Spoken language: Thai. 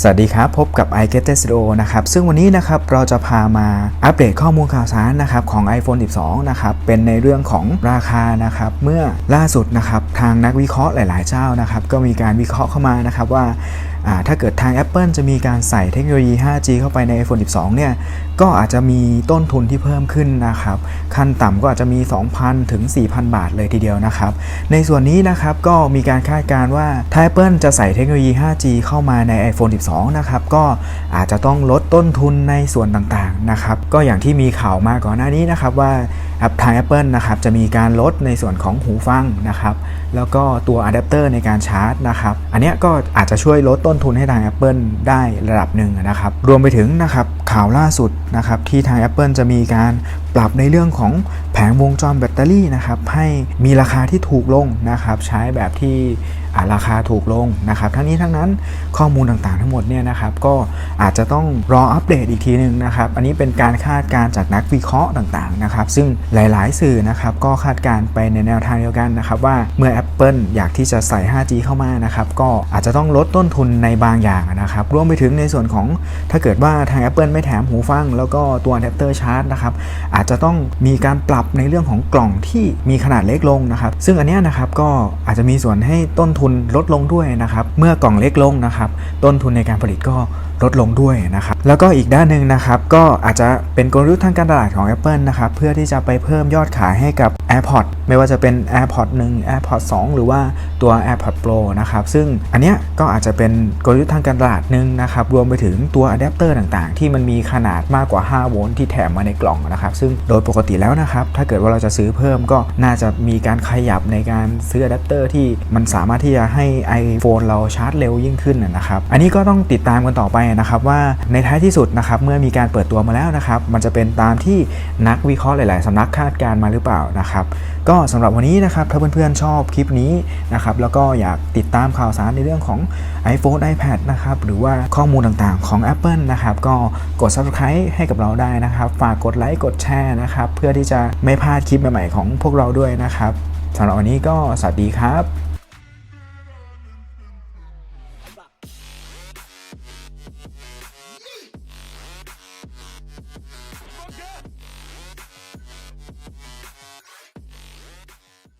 สวัสดีครับ พบกับ i g e t Studio นะครับ ซึ่งวันนี้นะครับเราจะพามาอัปเดตข้อมูลข่าวสารนะครับของ iPhone 12 นะครับเป็นในเรื่องของราคานะครับเมื่อล่าสุดนะครับทางนักวิเคราะห์หลาย ๆ เจ้านะครับก็มีการวิเคราะห์เข้ามานะครับว่าอ่า ถ้าเกิดทาง Apple จะมีการใส่เทคโนโลยี 5G เข้าไปใน iPhone 12 เนี่ย ก็อาจจะมีต้นทุนที่เพิ่มขึ้นนะครับ ขั้นต่ำก็อาจจะมี 2,000 ถึง 4,000 บาทเลยทีเดียวนะครับ ในส่วนนี้นะครับก็มีการคาดการณ์ว่าถ้า Apple จะใส่เทคโนโลยี 5G เข้ามาใน iPhone 12 นะครับ ก็อาจจะต้องลดต้นทุนในส่วนต่างๆ นะครับ ก็อย่างที่มีข่าวมาก่อนหน้านี้นะครับว่า แอปทาง Apple นะครับจะมีการลดในส่วนของหูฟังนะครับแล้วก็ตัวอะแดปเตอร์ในการชาร์จนะครับอันนี้ก็อาจจะช่วยลดต้นทุนให้ทาง Apple ได้ระดับหนึ่งนะครับรวมไปถึงนะครับข่าวล่าสุดนะครับที่ทาง Apple จะมีการปรับในเรื่องของแผงวงจรแบตเตอรี่นะครับให้มีราคาที่ถูกลงนะครับใช้แบบที่ ราคาถูกลงนะครับ ทั้งนี้ทั้งนั้นข้อมูลต่างๆทั้งหมดเนี่ยนะครับก็อาจจะต้องรออัปเดตอีกทีหนึ่งนะครับ อันนี้เป็นการคาดการณ์จากนักวิเคราะห์ต่างๆนะครับ ซึ่งหลายๆ สื่อนะครับก็คาดการณ์ไปในแนวทางเดียวกันนะครับว่าเมื่อ Apple อยากที่จะใส่ 5G เข้ามานะครับก็อาจจะต้องลดต้นทุนในบางอย่างนะครับรวมไปถึงในส่วนของถ้าเกิดว่าทาง Apple ไม่แถมหูฟัง แล้วก็ตัวอะแดปเตอร์ชาร์จนะครับอาจจะต้องมีการปรับในเรื่องของกล่องที่มีขนาดเล็กลงนะครับซึ่งอันนี้นะครับก็อาจจะมีส่วนให้ต้นทุนลดลงด้วยนะครับ เมื่อกล่องเล็กลงนะครับ ต้นทุนในการผลิตก็ลดลงด้วยนะครับ แล้วก็อีกด้านหนึ่งนะครับ ก็อาจจะเป็นกลยุทธ์ทางการตลาดของ Apple นะครับ เพื่อที่จะไปเพิ่มยอดขายให้กับ AirPods ไม่ว่าจะเป็น AirPods 1 AirPods 2 หรือว่าตัว AirPods Pro นะครับ ซึ่งอันเนี้ยก็อาจจะเป็นกลยุทธ์ทางการตลาดหนึ่งนะครับ รวมไปถึงตัวอะแดปเตอร์ต่างๆ ที่มันมีขนาดมากกว่า 5 โวลต์ที่แถมมาในกล่องนะครับ ซึ่งโดยปกติแล้วนะครับ ถ้าเกิดว่าเราจะซื้อเพิ่มก็น่าจะมีการขยับในการซื้ออะแดปเตอร์ที่มันสามารถที่จะให้ iPhone เราชาร์จเร็วยิ่งขึ้นนะครับ อันนี้ก็ต้องติดตามกันต่อไปนะครับว่าในท้ายที่สุดนะครับเมื่อมีการเปิดตัวมาแล้วนะครับ มันจะเป็นตามที่นักวิเคราะห์หลาย ๆสำนักคาดการณ์มาหรือเปล่านะครับก็สำหรับวันนี้นะครับถ้าเพื่อนๆชอบคลิปนี้นะครับแล้วก็อยากติดตามข่าวสารในเรื่องของ iPhone iPad นะครับหรือว่าข้อมูลต่างๆของ Apple นะครับก็กด Subscribe ให้กับเราได้นะครับ ฝากกดไลค์กดแชร์นะครับเพื่อที่จะไม่พลาดคลิปใหม่ๆของพวกเราด้วยนะครับสำหรับวันนี้ก็สวัสดีครับ